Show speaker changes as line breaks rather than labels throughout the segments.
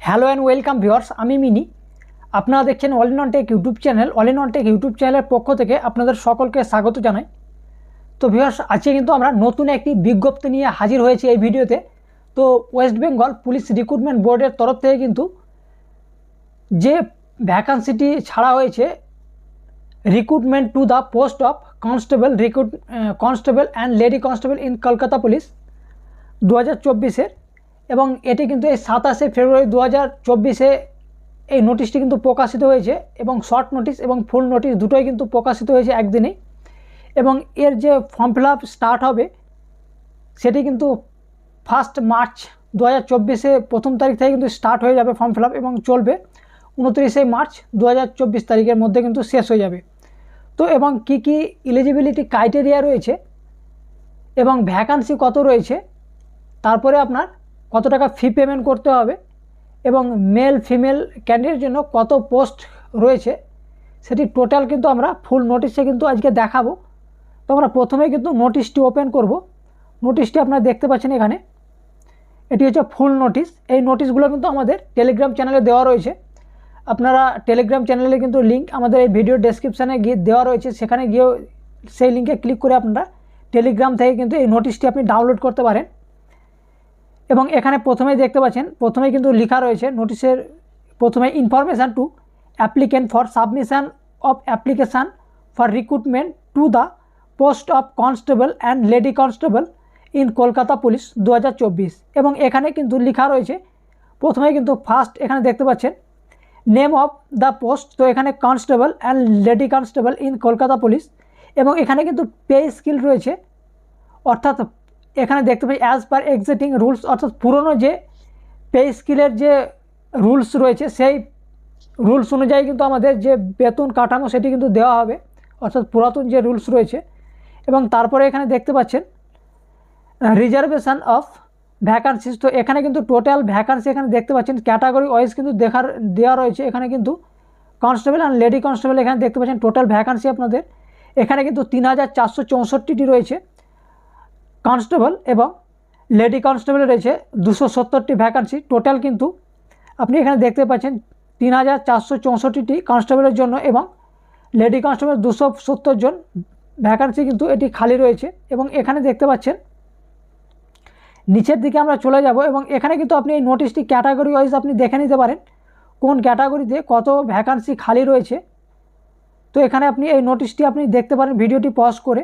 Hello and welcome viewers আমি মিনি। আপনারা দেখছেন All In Tech YouTube channel All In Tech YouTube চ্যানেলের পক্ষ থেকে আপনাদের সকলকে স্বাগত জানাই। তো ভিউয়ার্স আজকে কিন্তু আমরা নতুন একটি বিজ্ঞপ্তি নিয়ে হাজির হয়েছি এই ভিডিওতে। তো ওয়েস্ট বেঙ্গল পুলিশ রিক্রুটমেন্ট বোর্ডের তরফ থেকে কিন্তু যে ভ্যাকান্সিটি ছাড়া হয়েছে recruitment to the post of constable recruit constable and lady constable in Kolkata police দু হাজার চব্বিশের। এবং এটি কিন্তু এই সাতাশে ফেব্রুয়ারি দু হাজার চব্বিশে এই নোটিশটি কিন্তু প্রকাশিত হয়েছে এবং শর্ট নোটিশ এবং ফুল নোটিশ দুটোই কিন্তু প্রকাশিত হয়েছে একদিনেই। এবং এর যে ফর্ম ফিল স্টার্ট হবে, সেটি কিন্তু ফার্স্ট মার্চ দু হাজার চব্বিশে প্রথম তারিখ থেকে কিন্তু স্টার্ট হয়ে যাবে ফর্ম ফিল এবং চলবে। উনত্রিশে মার্চ দু হাজার চব্বিশ তারিখের মধ্যে কিন্তু শেষ হয়ে যাবে। তো এবং কি কি এলিজিবিলিটি ক্রাইটেরিয়া রয়েছে এবং ভ্যাকান্সি কত রয়েছে, তারপরে আপনার কত টাকা ফি পেমেন্ট করতে হবে এবং মেল ফিমেল ক্যান্ডিডেটের জন্য কত পোস্ট রয়েছে, সেটি টোটাল কিন্তু আমরা ফুল নোটিশে কিন্তু আজকে দেখাবো। তো আমরা প্রথমে কিন্তু নোটিশটি ওপেন করব। নোটিশটি আপনারা দেখতে পাচ্ছেন এখানে। এটি হচ্ছে ফুল নোটিশ এই নোটিশগুলো কিন্তু আমাদের টেলিগ্রাম চ্যানেলে দেওয়া রয়েছে। আপনারা টেলিগ্রাম চ্যানেলে কিন্তু লিঙ্ক আমাদের এই ভিডিও ডেসক্রিপশানে গিয়ে দেওয়া রয়েছে। সেখানে গিয়েও সেই লিঙ্কে ক্লিক করে আপনারা টেলিগ্রাম থেকে কিন্তু এই নোটিশটি আপনি ডাউনলোড করতে পারেন। এবং এখানে প্রথমেই দেখতে পাচ্ছেন, প্রথমেই কিন্তু লেখা রয়েছে নোটিশের প্রথমে information to applicant for submission of application for recruitment to the post of constable and lady constable in Kolkata police দু হাজার চব্বিশ। এবং এখানে কিন্তু লেখা রয়েছে প্রথমে কিন্তু ফার্স্ট এখানে দেখতে পাচ্ছেন নেম অফ দ্য পোস্ট তো এখানে constable and lady constable in Kolkata police এবং এখানে কিন্তু পে স্কিল রয়েছে, অর্থাৎ এখানে দেখতে পাই অ্যাজ পার এক্সিটিং রুলস অর্থাৎ পুরনো যে পে স্কিলের যে রুলস রয়েছে, সেই রুলস অনুযায়ী কিন্তু আমাদের যে বেতন কাঠামো, সেটি কিন্তু দেওয়া হবে, অর্থাৎ পুরাতন যে রুলস রয়েছে। এবং তারপরে এখানে দেখতে পাচ্ছেন রিজার্ভেশন অফ ভ্যাকান্সিস তো এখানে কিন্তু টোটাল ভ্যাকান্সি এখানে দেখতে পাচ্ছেন ক্যাটাগরি ওয়াইজ কিন্তু দেখার, দেওয়া রয়েছে। এখানে কিন্তু কনস্টেবল অ্যান্ড লেডি কনস্টেবল এখানে দেখতে পাচ্ছেন টোটাল ভ্যাকান্সি আপনাদের। এখানে কিন্তু তিন হাজার চারশো চৌষট্টিটি রয়েছে। কনস্টেবল এবং লেডি কনস্টেবল রয়েছে দুশো সত্তরটি ভ্যাকান্সি। টোটাল কিন্তু আপনি এখানে দেখতে পাচ্ছেন তিন হাজার চারশো চৌষট্টিটি কনস্টেবলের জন্য এবং লেডি কনস্টেবল দুশো সত্তর জন ভ্যাকান্সি কিন্তু এটি খালি রয়েছে এবং এখানে দেখতে পাচ্ছেন নিচের দিকে আমরা চলে যাব এবং এখানে কিন্তু আপনি এই নোটিশটি ক্যাটাগরি ওয়াইজ আপনি দেখে নিতে পারেন কোন ক্যাটাগরিতে কত ভ্যাকান্সি খালি রয়েছে। তো এখানে আপনি এই নোটিশটি আপনি দেখতে পারেন, ভিডিওটি পজ করে।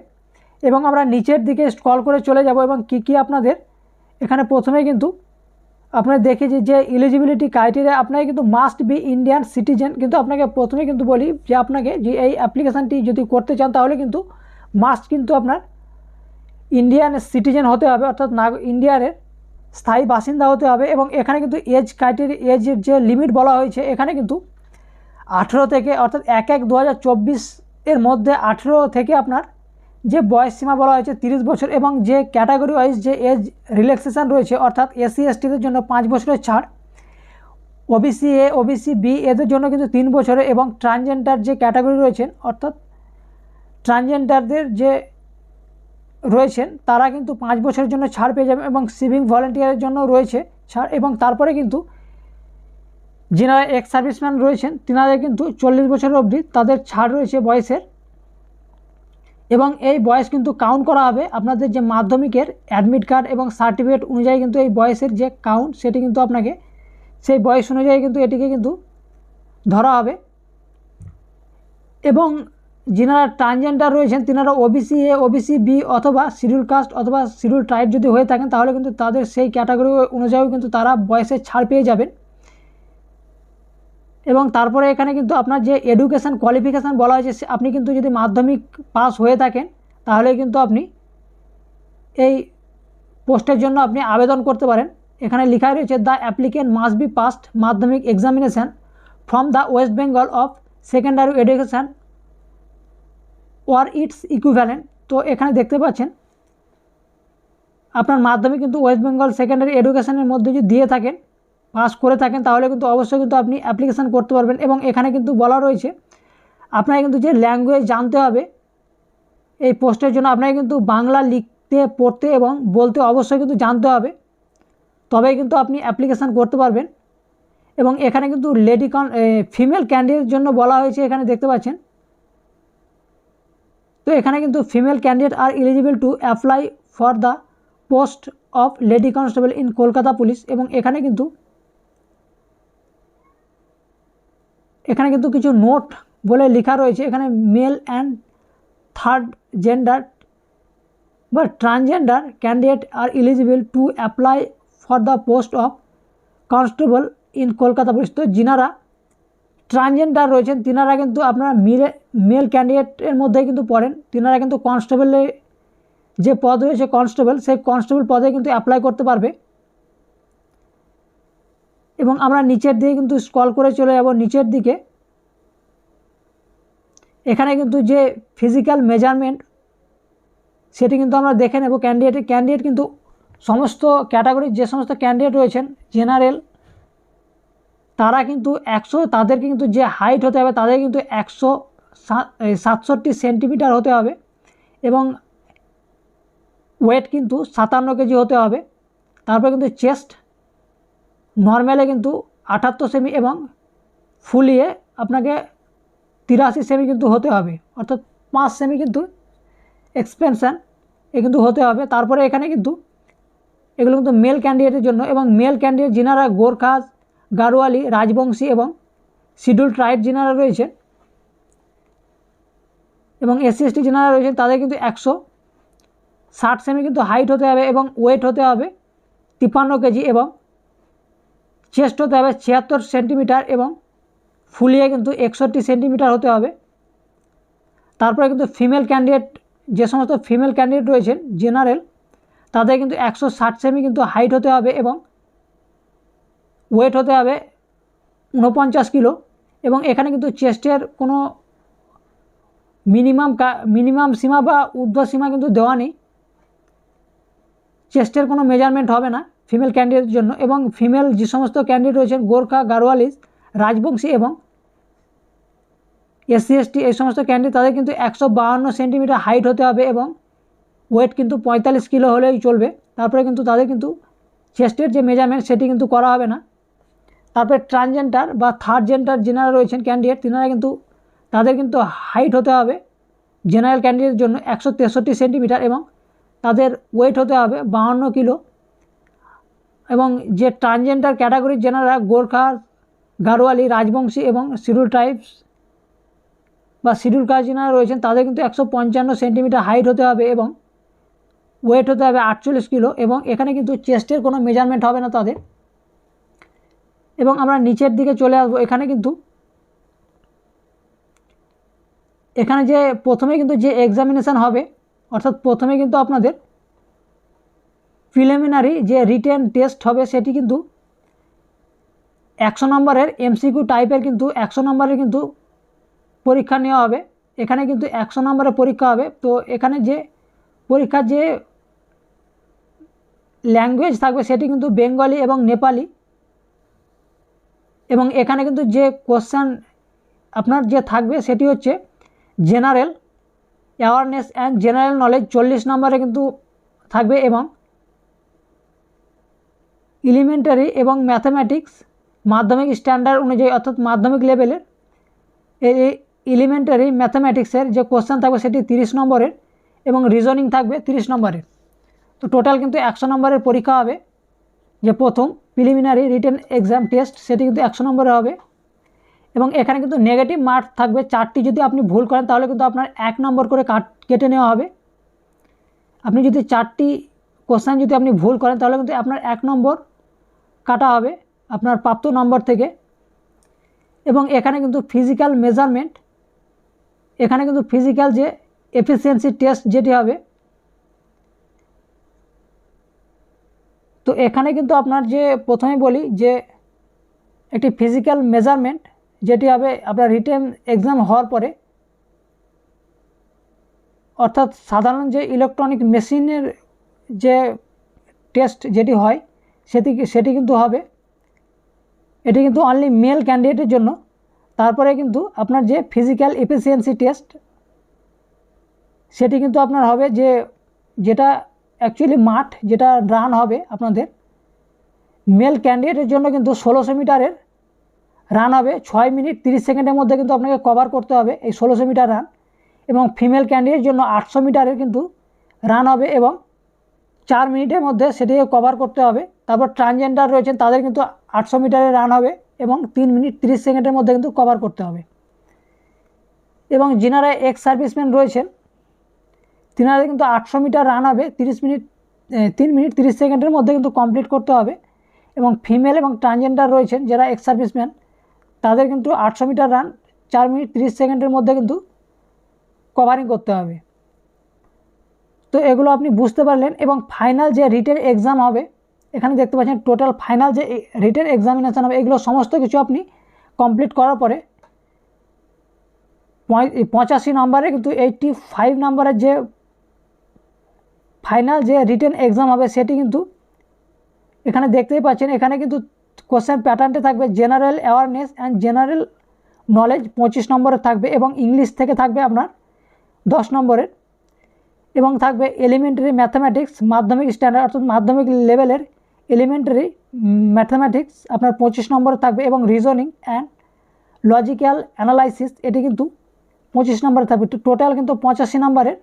এবং আমরা নিচের দিকে স্ক্রল করে চলে যাব এবং কি কি আপনাদের এখানে প্রথমে কিন্তু আপনারা দেখেছি যে এলিজিবিলিটি ক্রাইটেরিয়া আপনাকে কিন্তু মাস্ট বি ইন্ডিয়ান সিটিজেন কিন্তু আপনাকে প্রথমে কিন্তু বলি যে আপনাকে যে এই অ্যাপ্লিকেশানটি যদি করতে চান তাহলে কিন্তু মাস্ট কিন্তু আপনার ইন্ডিয়ান সিটিজেন হতে হবে, অর্থাৎ নাগ ইন্ডিয়ারের স্থায়ী বাসিন্দা হতে হবে এবং এখানে কিন্তু এজ ক্রাইটেরিয়া এজের যে লিমিট বলা হয়েছে, এখানে কিন্তু আঠেরো থেকে, অর্থাৎ এক এক দু এর মধ্যে আঠেরো থেকে আপনার যে বয়স সীমা বলা হয়েছে তিরিশ বছর এবং যে ক্যাটাগরি ওয়াইজ যে এজ রিল্যাক্সেশন রয়েছে, অর্থাৎ এসসি, এসটিদের জন্য পাঁচ বছরের ছাড়, ওবিসি, এ, ওবিসি, বি, এদের জন্য কিন্তু তিন বছরে এবং ট্রানজেন্ডার যে ক্যাটাগরি রয়েছেন, অর্থাৎ ট্রানজেন্ডারদের যে রয়েছেন, তারা কিন্তু পাঁচ বছরের জন্য ছাড় পেয়ে যাবে এবং সিভিং ভলেন্টিয়ারের জন্য রয়েছে ছাড় এবং তারপরে কিন্তু যিনারা এক্স সার্ভিসম্যান রয়েছেন তিনারা কিন্তু চল্লিশ বছর অবধি তাদের ছাড় রয়েছে বয়সের। এবং এই বয়স কিন্তু কাউন্ট করা হবে। আপনাদের যে মাধ্যমিকের অ্যাডমিট কার্ড এবং সার্টিফিকেট অনুযায়ী কিন্তু এই বয়সের যে কাউন্ট সেটি কিন্তু আপনাকে সেই বয়স অনুযায়ী কিন্তু এটিকে কিন্তু ধরা হবে। এবং যিনারা ট্রানজেন্ডার রয়েছেন, তিনারা ওবিসি এ ওবিসি বি অথবা শিডিউল কাস্ট অথবা শিডিউল ট্রাইব যদি হয়ে থাকেন, তাহলে কিন্তু তাদের সেই ক্যাটাগরি অনুযায়ীও কিন্তু তারা বয়সের ছাড় পেয়ে যাবেন। এবং তারপরে এখানে কিন্তু আপনার যে এডুকেশান কোয়ালিফিকেশান বলা হয়েছে আপনি কিন্তু যদি মাধ্যমিক পাস হয়ে থাকেন, তাহলে কিন্তু আপনি এই পোস্টের জন্য আপনি আবেদন করতে পারেন। এখানে লেখা রয়েছে the applicant must be passed Madhyamik examination from the West Bengal of secondary education or its equivalent তো এখানে দেখতে পাচ্ছেন, আপনার মাধ্যমিক কিন্তু ওয়েস্ট বেঙ্গল সেকেন্ডারি এডুকেশানের মধ্যে যদি দিয়ে থাকেন পাস করে থাকেন, তাহলে কিন্তু অবশ্যই কিন্তু আপনি অ্যাপ্লিকেশান করতে পারবেন। এবং এখানে কিন্তু বলা রয়েছে, আপনাকে কিন্তু যে ল্যাঙ্গুয়েজ জানতে হবে, এই পোস্টের জন্য আপনাকে কিন্তু বাংলা লিখতে, পড়তে এবং বলতে অবশ্যই কিন্তু জানতে হবে। তবেই কিন্তু আপনি অ্যাপ্লিকেশান করতে পারবেন। এবং এখানে কিন্তু লেডি কন ফিমেল ক্যান্ডিডেটের জন্য বলা হয়েছে, এখানে দেখতে পাচ্ছেন। তো এখানে কিন্তু female candidate are eligible to apply for the post of lady constable in Kolkata police এবং এখানে কিন্তু এখানে কিন্তু কিছু নোট বলে লেখা রয়েছে। এখানে মেল অ্যান্ড থার্ড জেন্ডার বা transgender candidate are eligible to apply for the post of constable in Kolkata police তো যিনারা ট্রান্সজেন্ডার রয়েছেন, তিনারা কিন্তু আপনারা মিলে মেল ক্যান্ডিডেটের মধ্যেই কিন্তু পড়েন। তিনারা কিন্তু কনস্টেবলে যে পদ রয়েছে কনস্টেবল সেই কনস্টেবল পদে কিন্তু অ্যাপ্লাই করতে পারবে। এবং আমরা নিচের দিকে কিন্তু স্কল করে চলে যাব নিচের দিকে। এখানে কিন্তু যে ফিজিক্যাল মেজারমেন্ট সেটি কিন্তু আমরা দেখে নেব। ক্যান্ডিডেটের ক্যান্ডিডেট কিন্তু সমস্ত ক্যাটাগরির যে সমস্ত ক্যান্ডিডেট রয়েছেন জেনারেল তারা কিন্তু একশো, তাদেরকে কিন্তু যে হাইট হতে হবে, তাদের কিন্তু একশো সাতষট্টি সেন্টিমিটার হতে হবে এবং ওয়েট কিন্তু সাতান্ন কেজি হতে হবে। তারপরে কিন্তু চেস্ট নর্মালে কিন্তু আটাত্তর সেমি এবং ফুলিয়ে আপনাকে তিরাশি সেমি কিন্তু হতে হবে। অর্থাৎ পাঁচ সেমি কিন্তু এক্সপেনশান এ কিন্তু হতে হবে। তারপরে এখানে কিন্তু এগুলো কিন্তু মেল ক্যান্ডিডেটের জন্য এবং মেল ক্যান্ডিডেট যিনারা গোর্খাস গারোয়ালি রাজবংশী এবং শিডিউল ট্রাইব যিনারা রয়েছেন এবং এসসি এসটি যিনারা রয়েছেন, তাদের কিন্তু একশো ষাট সেমি কিন্তু হাইট হতে হবে এবং ওয়েট হতে হবে তিপ্পান্ন কেজি এবং চেস্ট হতে হবে ছিয়াত্তর সেন্টিমিটার এবং ফুলিয়ে কিন্তু একষট্টি সেন্টিমিটার হতে হবে। তারপরে কিন্তু ফিমেল ক্যান্ডিডেট যে সমস্ত ফিমেল ক্যান্ডিডেট রয়েছেন জেনারেল তাদের কিন্তু একশো ষাট সেমি কিন্তু হাইট হতে হবে এবং ওয়েট হতে হবে ঊনপঞ্চাশ কিলো এবং এখানে কিন্তু চেস্টের কোনো মিনিমাম মিনিমাম সীমা বা ঊর্ধ্ব সীমা কিন্তু দেওয়া নেই। চেস্টের কোনো মেজারমেন্ট হবে না। ফিমেল ক্যান্ডিডেটের জন্য এবং ফিমেল যে সমস্ত ক্যান্ডিডেট রয়েছেন, গোর্খা, গারোয়ালিস, রাজবংশী এবং এসসি এসটি এই সমস্ত ক্যান্ডিডেট, তাদের কিন্তু একশো বাহান্ন সেন্টিমিটার হাইট হতে হবে এবং ওয়েট কিন্তু পঁয়তাল্লিশ কিলো হলেই চলবে। তারপরে কিন্তু তাদের কিন্তু চেস্টের যে মেজারমেন্ট, সেটি কিন্তু করা হবে না। তারপরে ট্রানজেন্ডার বা থার্ড জেন্ডার যেনারা রয়েছেন ক্যান্ডিডেট, তিনারা কিন্তু তাদের কিন্তু হাইট হতে হবে জেনারেল ক্যান্ডিডেটের জন্য একশো তেষট্টি সেন্টিমিটার এবং তাদের ওয়েট হতে হবে বাহান্ন কিলো। এবং যে ট্রানজেন্ডার ক্যাটাগরির যেনারা গোর্খা, গারোয়ালি, রাজবংশী এবং শিডিউল ট্রাইবস বা শিডিউল কাস্ট যেনারা রয়েছেন, তাদের কিন্তু একশো পঞ্চান্ন সেন্টিমিটার হাইট হতে হবে এবং ওয়েট হতে হবে আটচল্লিশ কিলো এবং এখানে কিন্তু চেস্টের কোনো মেজারমেন্ট হবে না তাদের। এবং আমরা নিচের দিকে চলে আসব, এখানে কিন্তু এখানে যে প্রথমে কিন্তু যে এক্সামিনেশান হবে, অর্থাৎ প্রথমে কিন্তু আপনাদের প্রিলিমিনারি যে রিটেন টেস্ট হবে সেটি কিন্তু একশো নম্বরের এমসিকিউ টাইপের কিন্তু একশো নম্বরের কিন্তু পরীক্ষা নেওয়া হবে। এখানে কিন্তু একশো নম্বরের পরীক্ষা হবে। তো এখানে যে পরীক্ষার যে ল্যাঙ্গুয়েজ থাকবে সেটি কিন্তু বেঙ্গলি এবং নেপালি। এবং এখানে কিন্তু যে কোশ্চেন আপনার যে থাকবে সেটি হচ্ছে general awareness and general knowledge চল্লিশ নম্বরে কিন্তু থাকবে এবং এলিমেন্টারি এবং ম্যাথামেটিক্স মাধ্যমিক স্ট্যান্ডার্ড অনুযায়ী অর্থাৎ মাধ্যমিক লেভেলের এই এলিমেন্টারি ম্যাথামেটিক্সের যে কোশ্চেন থাকবে সেটি তিরিশ নম্বরের এবং রিজনিং থাকবে তিরিশ নম্বরের। তো টোটাল কিন্তু একশো নম্বরের পরীক্ষা হবে, যে প্রথম প্রিলিমিনারি রিটেন এক্সাম টেস্ট সেটি কিন্তু একশো নম্বরে হবে এবং এখানে কিন্তু নেগেটিভ মার্কস থাকবে চারটি। যদি আপনি ভুল করেন তাহলে কিন্তু আপনার এক নম্বর করে কাট, কেটে নেওয়া হবে। আপনি যদি চারটি কোশ্চেন যদি আপনি ভুল করেন তাহলে কিন্তু আপনার এক নম্বর কাটা হবে আপনার প্রাপ্ত নম্বর থেকে। এবং এখানে কিন্তু ফিজিক্যাল মেজারমেন্ট এখানে কিন্তু ফিজিক্যাল যে এফিসিয়েন্সি টেস্ট যেটি হবে, তো এখানে কিন্তু আপনার যে প্রথমে বলি যে একটি ফিজিক্যাল মেজারমেন্ট যেটি হবে আপনার রিটেন এক্সাম হওয়ার পরে, অর্থাৎ সাধারণ যে ইলেকট্রনিক মেশিনের যে টেস্ট যেটি হয় সেটি সেটি কিন্তু হবে। এটি কিন্তু অনলি মেল ক্যান্ডিডেটের জন্য। তারপরে কিন্তু আপনার যে ফিজিক্যাল এফিসিয়েন্সি টেস্ট সেটি কিন্তু আপনার হবে যে যেটা অ্যাকচুয়ালি মাঠ, যেটা রান হবে আপনাদের। মেল ক্যান্ডিডেটের জন্য কিন্তু ষোলোশো মিটারের রান হবে। ছয় মিনিট তিরিশ সেকেন্ডের মধ্যে কিন্তু আপনাকে কভার করতে হবে এই ষোলোশো মিটার রান এবং ফিমেল ক্যান্ডিডেটের জন্য আটশো মিটারের কিন্তু রান হবে এবং চার মিনিটের মধ্যে সেটিকে কভার করতে হবে। তারপর ট্রানজেন্ডার রয়েছেন, তাদের কিন্তু আটশো মিটারে রান হবে এবং তিন মিনিট তিরিশ সেকেন্ডের মধ্যে কিন্তু কভার করতে হবে। এবং যিনারা এক্স সার্ভিসম্যান রয়েছেন তিনারা কিন্তু আটশো মিটার রান হবে, তিরিশ মিনিট তিন মিনিট তিরিশ সেকেন্ডের মধ্যে কিন্তু কমপ্লিট করতে হবে। এবং ফিমেল এবং ট্রানজেন্ডার রয়েছেন যারা এক্স সার্ভিসম্যান তাদের কিন্তু আটশো মিটার রান চার মিনিট তিরিশ সেকেন্ডের মধ্যে কিন্তু কভারিং করতে হবে। তো এগুলো আপনি বুঝতে পারলেন। এবং ফাইনাল যে রিটেন এক্সাম হবে এখানে দেখতে পাচ্ছেন টোটাল ফাইনাল যে রিটেন এক্সামিনেশান হবে, এগুলো সমস্ত কিছু আপনি কমপ্লিট করার পরে পঁচাশি নম্বরে কিন্তু এইটটি ফাইভ নম্বরের যে ফাইনাল যে রিটেন এক্সাম হবে, সেটি কিন্তু এখানে দেখতেই পাচ্ছেন, এখানে কিন্তু কোশ্চেন প্যাটার্নটা থাকবে general awareness and general knowledge পঁচিশ নম্বরে থাকবে এবং ইংলিশ থেকে থাকবে আপনার দশ নম্বরের এবং থাকবে এলিমেন্টারি ম্যাথামেটিক্স মাধ্যমিক স্ট্যান্ডার্ড অর্থাৎ মাধ্যমিক লেভেলের এলিমেন্টারি ম্যাথামেটিক্স আপনার পঁচিশ নম্বরে থাকবে এবং রিজনিং অ্যান্ড লজিক্যাল অ্যানালাইসিস এটি কিন্তু পঁচিশ নম্বরে থাকবে। টোটাল কিন্তু পঁচাশি নম্বরের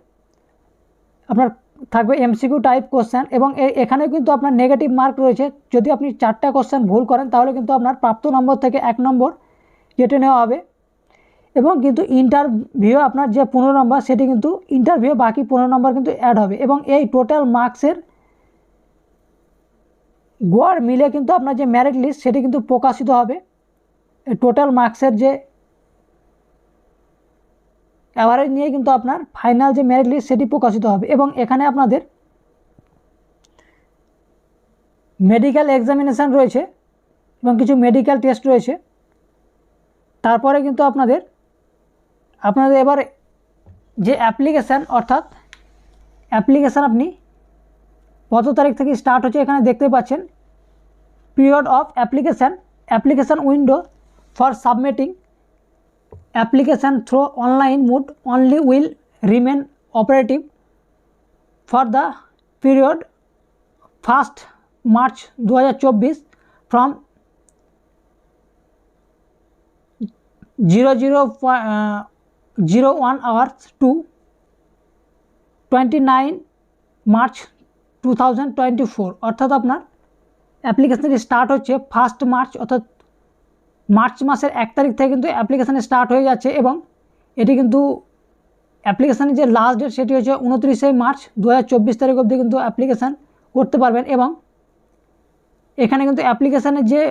আপনার থাকবে এমসিকিউ টাইপ কোশ্চেন এবং এখানে কিন্তু আপনার নেগেটিভ মার্ক রয়েছে। যদি আপনি চারটা কোশ্চেন ভুল করেন, তাহলে কিন্তু আপনার প্রাপ্ত নম্বর থেকে এক নম্বর কেটে নেওয়া হবে। এবং কিন্তু ইন্টারভিউ আপনার যে পনেরো নম্বর, সেটি কিন্তু ইন্টারভিউ বাকি পনেরো নম্বর কিন্তু অ্যাড হবে। এবং এই টোটাল মার্কসের গড় মিলে কিন্তু আপনার যে ম্যারিট লিস্ট সেটি কিন্তু প্রকাশিত হবে। টোটাল মার্কসের যে অ্যাভারেজ নিয়ে কিন্তু আপনার ফাইনাল যে মেরিট লিস্ট সেটি প্রকাশিত হবে এবং এখানে আপনাদের মেডিকেল এক্সামিনেশান রয়েছে এবং কিছু মেডিকেল টেস্ট রয়েছে। তারপরে কিন্তু আপনাদের আপনাদের এবার যে অ্যাপ্লিকেশান অর্থাৎ অ্যাপ্লিকেশান আপনি কত তারিখ থেকে স্টার্ট হচ্ছে এখানে দেখতে পাচ্ছেন। period of application application window for submitting application through online mode only will remain operative for the period 1st March 2024 from 0001 hours to 29 March two thousand twenty four অর্থাৎ আপনার অ্যাপ্লিকেশানটি স্টার্ট হচ্ছে ফার্স্ট মার্চ অর্থাৎ March মাসের এক তারিখ থেকে কিন্তু অ্যাপ্লিকেশানে স্টার্ট হয়ে যাচ্ছে এবং এটি কিন্তু অ্যাপ্লিকেশানের যে লাস্ট ডেট সেটি হচ্ছে উনত্রিশে মার্চ দু হাজার চব্বিশ তারিখ অবধি কিন্তু অ্যাপ্লিকেশান করতে পারবেন এবং এখানে কিন্তু অ্যাপ্লিকেশানের যে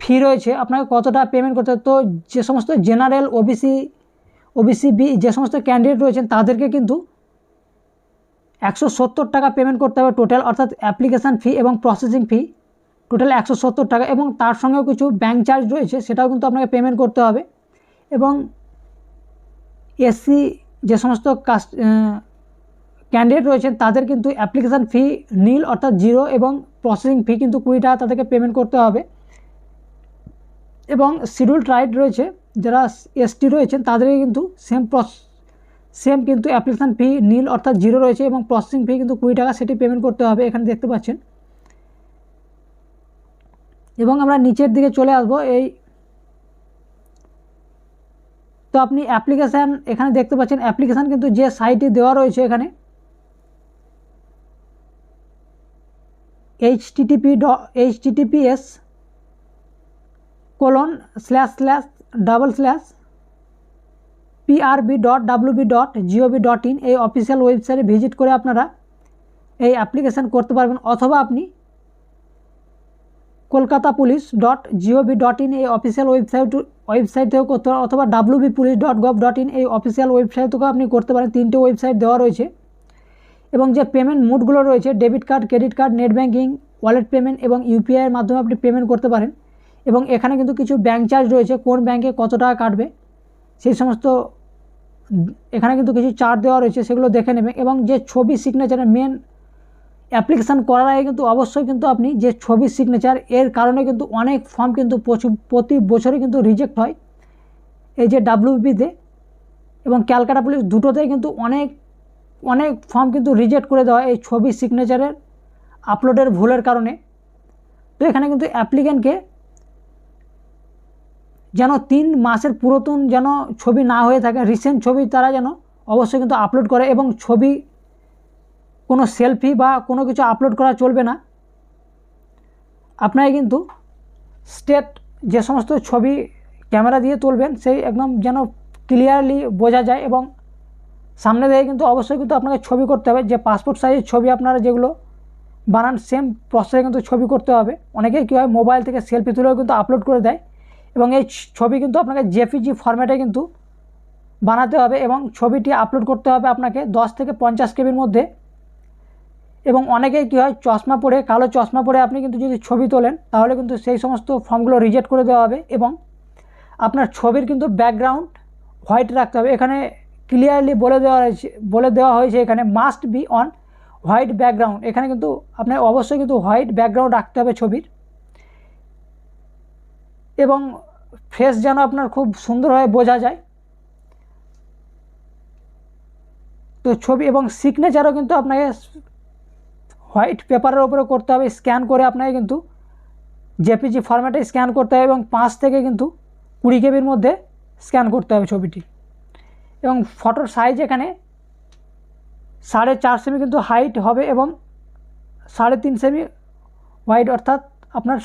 ফি রয়েছে, আপনাকে কতটা পেমেন্ট করতে তো যে সমস্ত জেনারেল ওবিসি ওবিসি বি যে সমস্ত ক্যান্ডিডেট রয়েছেন, তাদেরকে কিন্তু একশো সত্তর টাকা পেমেন্ট করতে হবে টোটাল অর্থাৎ অ্যাপ্লিকেশান ফি এবং প্রসেসিং ফি টোটাল একশো সত্তর টাকা এবং তার সঙ্গেও কিছু ব্যাঙ্ক চার্জ রয়েছে, সেটাও কিন্তু আপনাকে পেমেন্ট করতে হবে। এবং এসসি যে সমস্ত কাস্ট ক্যান্ডিডেট রয়েছেন, তাদের কিন্তু অ্যাপ্লিকেশান ফি নীল অর্থাৎ জিরো এবং প্রসেসিং ফি কিন্তু কুড়ি টাকা তাদেরকে পেমেন্ট করতে হবে। এবং শিডিউল ট্রাইড রয়েছে, যারা এসটি রয়েছেন, তাদেরকে কিন্তু সেম প্রস সেম কিন্তু অ্যাপ্লিকেশান ফি নীল অর্থাৎ জিরো রয়েছে এবং প্রসেসিং ফি কিন্তু কুড়ি টাকা, সেটি পেমেন্ট করতে হবে, এখানে দেখতে পাচ্ছেন। এবং আমরা নিচের দিকে চলে আসব, এই তো আপনি অ্যাপ্লিকেশান এখানে দেখতে পাচ্ছেন অ্যাপ্লিকেশান কিন্তু যে সাইটে দেওয়া রয়েছে এখানে এইচ টিটিপি ড H TTPS colon slash slash double slash PRB dot WB dot GOB dot in এই অফিসিয়াল ওয়েবসাইটে ভিজিট করে আপনারা এই অ্যাপ্লিকেশান করতে পারবেন, অথবা আপনি Kolkata police dot GOV dot in এই অফিসিয়াল ওয়েবসাইট ওয়েবসাইট থেকেও করতে পারেন, অথবা WB police dot gov dot in এই অফিসিয়াল ওয়েবসাইট থেকেও আপনি করতে পারেন, তিনটে ওয়েবসাইট দেওয়া রয়েছে। এবং যে পেমেন্ট মুডগুলো রয়েছে debit card credit card net banking wallet payment এবং ইউপিআইয়ের মাধ্যমে আপনি পেমেন্ট করতে পারেন। এবং এখানে কিন্তু কিছু ব্যাঙ্ক চার্জ রয়েছে, কোন ব্যাঙ্কে কত টাকা কাটবে, সেই সমস্ত এখানে কিন্তু কিছু চার্জ দেওয়া রয়েছে, সেগুলো দেখে নেবেন এবং যে ছবি সিগনেচারের মেন অ্যাপ্লিকেশান করার আগে কিন্তু অবশ্যই কিন্তু আপনি যে ছবি সিগনেচার এর কারণে কিন্তু অনেক ফর্ম কিন্তু প্রতি বছরে কিন্তু রিজেক্ট হয়। এই যে ডাব্লিউবিতে এবং ক্যালকাটা পুলিশ দুটোতেই কিন্তু অনেক অনেক ফর্ম কিন্তু রিজেক্ট করে দেওয়া এই ছবি সিগনেচারের আপলোডের ভুলের কারণে। তো এখানে কিন্তু অ্যাপ্লিক্যান্টকে যেন তিন মাসের পুরাতন যেন ছবি না হয়ে থাকে রিসেন্ট ছবি তারা যেন অবশ্যই কিন্তু আপলোড করে এবং ছবি কোনো সেলফি বা কোনো কিছু আপলোড করা চলবে না। আপনাকে কিন্তু স্টেট যে সমস্ত ছবি ক্যামেরা দিয়ে তুলবেন, সেই একদম যেন ক্লিয়ারলি বোঝা যায় এবং সামনে থেকে কিন্তু অবশ্যই কিন্তু আপনাকে ছবি করতে হবে। যে পাসপোর্ট সাইজের ছবি আপনারা যেগুলো বানান সেম প্রসেসে কিন্তু ছবি করতে হবে। অনেকেই কী হয় মোবাইল থেকে সেলফি তুলেও কিন্তু আপলোড করে দেয়। এবং এই ছবি কিন্তু আপনাকে জেপিজি ফরম্যাটে কিন্তু বানাতে হবে এবং ছবিটি আপলোড করতে হবে আপনাকে দশ থেকে পঞ্চাশ কেবির মধ্যে। এবং অনেকেই কী হয়, চশমা পরে, কালো চশমা পরে আপনি কিন্তু যদি ছবি তোলেন, তাহলে কিন্তু সেই সমস্ত ফর্মগুলো রিজেক্ট করে দেওয়া হবে এবং আপনার ছবির কিন্তু ব্যাকগ্রাউন্ড হোয়াইট রাখতে হবে। এখানে ক্লিয়ারলি বলে দেওয়া হয়েছে, বলে দেওয়া হয়েছে এখানে must be on white background এখানে কিন্তু আপনার অবশ্যই কিন্তু হোয়াইট ব্যাকগ্রাউন্ড রাখতে হবে ছবির। এবং ফেস যেন আপনার খুব সুন্দরভাবে বোঝা যায়। তো ছবি এবং সিগনেচারও কিন্তু আপনাকে হোয়াইট পেপারের ওপরে করতে হবে স্ক্যান করে আপনাকে কিন্তু জেপিজি ফরম্যাটে স্ক্যান করতে হবে এবং পাঁচ থেকে কিন্তু কুড়ি কেবির মধ্যে স্ক্যান করতে হবে ছবিটি। এবং ফটোর সাইজ এখানে সাড়ে চার সেমি কিন্তু হাইট হবে এবং সাড়ে তিন সেমি ওয়াইড অর্থাৎ আপনার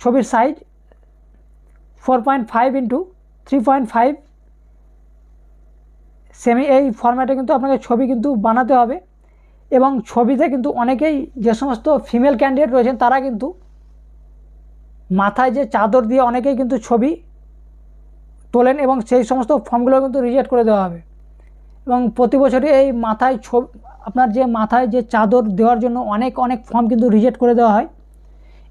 ছবির size four point five into three point five semi এই ফরম্যাটে কিন্তু আপনাকে ছবি কিন্তু বানাতে হবে এবং ছবিতে কিন্তু অনেকেই যে সমস্ত ফিমেল ক্যান্ডিডেট রয়েছেন তারা কিন্তু মাথায় যে চাদর দিয়ে অনেকেই কিন্তু ছবি তোলেন এবং সেই সমস্ত ফর্মগুলো কিন্তু রিজেক্ট করে দেওয়া হবে। এবং প্রতি বছরই এই মাথায় ছবি, আপনার যে মাথায় যে চাদর দেওয়ার জন্য অনেক অনেক ফর্ম কিন্তু রিজেক্ট করে দেওয়া হয়।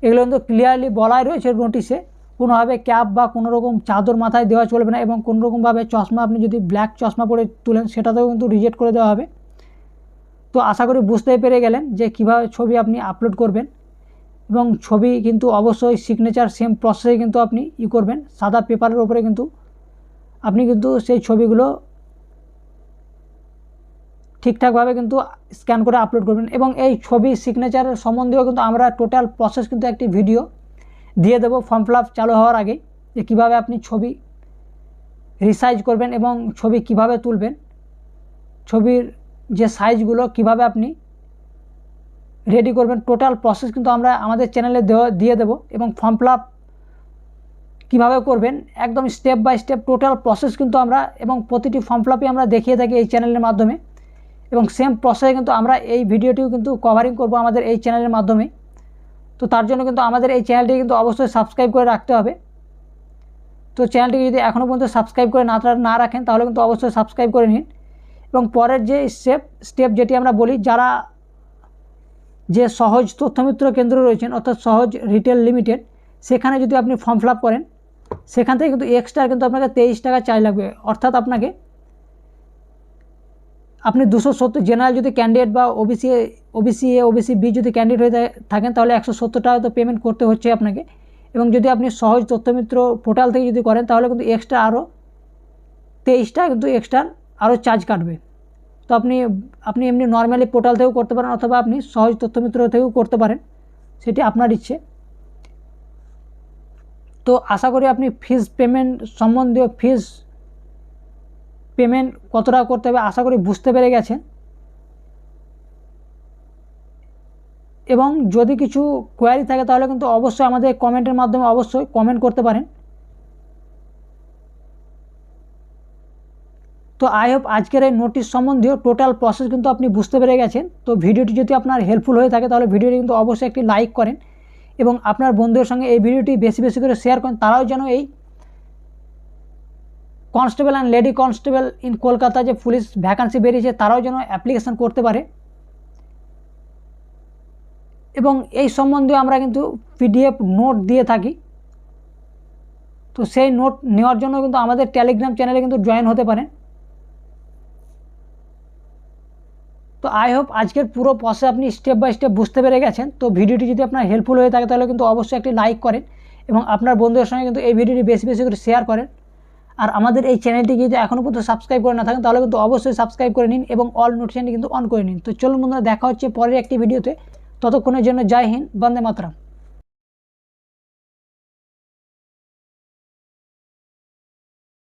এগুলো কিন্তু ক্লিয়ারলি বলাই রয়েছে নোটিশে কোনোভাবে ক্যাপ বা কোনো রকম চাদর মাথায় দেওয়া চলবে না এবং কোনো রকমভাবে চশমা আপনি যদি ব্ল্যাক চশমা পরে তুলেন, সেটাতেও কিন্তু রিজেক্ট করে দেওয়া হবে। তো আশা করি বুঝতে পেরে গেলেন যে কীভাবে ছবি আপনি আপলোড করবেন এবং ছবি কিন্তু অবশ্যই সিগনেচার সেম প্রসেসে কিন্তু আপনি ই করবেন। সাদা পেপারের ওপরে কিন্তু আপনি কিন্তু সেই ছবিগুলো ঠিকঠাকভাবে কিন্তু স্ক্যান করে আপলোড করবেন এবং এই ছবি সিগনেচারের সম্বন্ধেও কিন্তু আমরা টোটাল প্রসেস কিন্তু একটি ভিডিও দিয়ে দেবো ফর্ম ফিল চালু হওয়ার আগে যে কীভাবে আপনি ছবি রিসাইজ করবেন এবং ছবি কীভাবে তুলবেন, ছবির যে সাইজগুলো কীভাবে আপনি রেডি করবেন টোটাল প্রসেস কিন্তু আমরা আমাদের চ্যানেলে দিয়ে দেবো এবং ফর্ম ফিল কীভাবে করবেন একদম step by step total process কিন্তু আমরা এবং প্রতিটি ফর্ম ফিল আমরা দেখিয়ে থাকি এই চ্যানেলের মাধ্যমে। এবং সেম প্রসেসে কিন্তু আমরা এই ভিডিওটিও কিন্তু কভারিং করব আমাদের এই চ্যানেলের মাধ্যমে। তো তার জন্য কিন্তু আমাদের এই চ্যানেলটি কিন্তু অবশ্যই সাবস্ক্রাইব করে রাখতে হবে। তো চ্যানেলটিকে যদি এখনও পর্যন্ত সাবস্ক্রাইব করে না না রাখেন, তাহলে কিন্তু অবশ্যই সাবস্ক্রাইব করে নিন। এবং পরের যে স্টেপ স্টেপ যেটি আমরা বলি, যারা যে সহজ তথ্যমিত্র কেন্দ্র রয়েছেন, অর্থাৎ সহজ রিটেল লিমিটেড সেখানে যদি আপনি ফর্ম ফিল করেন, সেখান থেকে কিন্তু এক্সট্রা কিন্তু আপনাকে তেইশ টাকা চার্জ লাগবে। অর্থাৎ আপনাকে আপনি দুশো সত্তর জেনারেল যদি ক্যান্ডিডেট বা OBC OBC A OBC B যদি ক্যান্ডিডেট হয়ে থাকেন, তাহলে একশো সত্তর টাকা তো পেমেন্ট করতে হচ্ছে আপনাকে। এবং যদি আপনি সহজ তথ্যমিত্র পোর্টাল থেকে যদি করেন, তাহলে কিন্তু এক্সট্রা আরও তেইশটা কিন্তু এক্সট্রা আরও চার্জ কাটবে। তো আপনি আপনি এমনি নর্মালি পোর্টাল থেকেও করতে পারেন, অথবা আপনি সহজ তথ্যমিত্র থেকেও করতে পারেন। সেটি আপনার ইচ্ছে। তো আশা করি আপনি ফিস পেমেন্ট সম্বন্ধীয় ফিস পেমেন্ট কত টাকা করতে হবে আশা করি বুঝতে পেরে গেছেন। এবং যদি কিছু কোয়ারি থাকে তাহলে কিন্তু অবশ্যই আমাদের কমেন্টের মাধ্যমে অবশ্যই কমেন্ট করতে পারেন। তো আই হোপ আজকের এই নোটিশ সম্বন্ধীয় টোটাল প্রসেস কিন্তু আপনি বুঝতে পেরে গেছেন। তো ভিডিওটি যদি আপনার হেল্পফুল হয়ে থাকে তাহলে ভিডিওটি কিন্তু অবশ্যই একটি লাইক করেন এবং আপনার বন্ধুদের সঙ্গে এই ভিডিওটি বেশি বেশি করে শেয়ার করেন, তারাও যেন এই constable and lady constable in Kolkata যে পুলিশ ভ্যাকান্সি বেরিয়েছে, তারাও যেন অ্যাপ্লিকেশান করতে পারে। এবং এই সম্বন্ধে আমরা কিন্তু পিডিএফ নোট দিয়ে থাকি। তো সেই নোট নেওয়ার জন্য কিন্তু আমাদের টেলিগ্রাম চ্যানেলে কিন্তু জয়েন হতে পারেন। তো আই হোপ আজকের পুরো প্রসেস আপনি স্টেপ বাই স্টেপ বুঝতে পেরে গেছেন। তো ভিডিওটি যদি আপনার হেল্পফুল হয়ে থাকে, তাহলে কিন্তু অবশ্যই একটি লাইক করেন এবং আপনার বন্ধুদের সঙ্গে কিন্তু এই ভিডিওটি বেশি বেশি করে শেয়ার করেন। আর আমাদের এই চ্যানেলটি কিন্তু এখনও পর্যন্ত সাবস্ক্রাইব করে না থাকেন, তাহলে কিন্তু অবশ্যই সাবস্ক্রাইব করে নিন এবং অল নোটিফিকেশনটি কিন্তু অন করে নিন। তো চলুন বন্ধুরা, দেখা হচ্ছে পরের একটি ভিডিওতে ততক্ষণের জন্য জয় হিন্দ, বন্দে মাতরম।